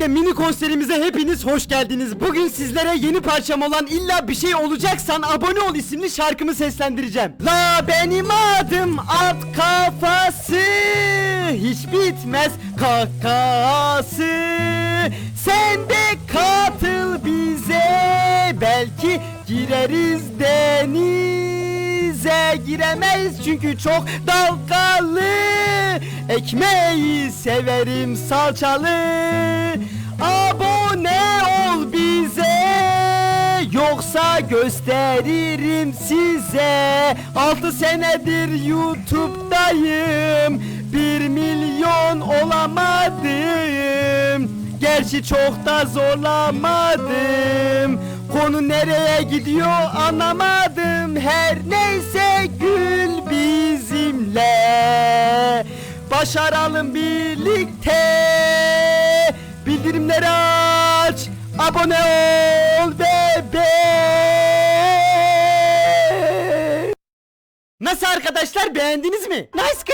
Ve mini konserimize hepiniz hoş geldiniz. Bugün sizlere yeni parçam olan İlla Bir Şey Olacaksan Abone Ol isimli şarkımı seslendireceğim. La benim adım at kafası Hiç bitmez kakası Sen de katıl bize Belki gireriz denize Giremeyiz çünkü çok dalgalı Ekmeği severim salçalı Yoksa gösteririm size. 6 senedir YouTube'dayım. 1 milyon olamadım. Gerçi çok da zorlamadım. Konu nereye gidiyor anlamadım. Her neyse gül bizimle. Başaralım birlikte. Bildirimleri aç. Abone ol bebe Nasıl arkadaşlar beğendiniz mi? Nice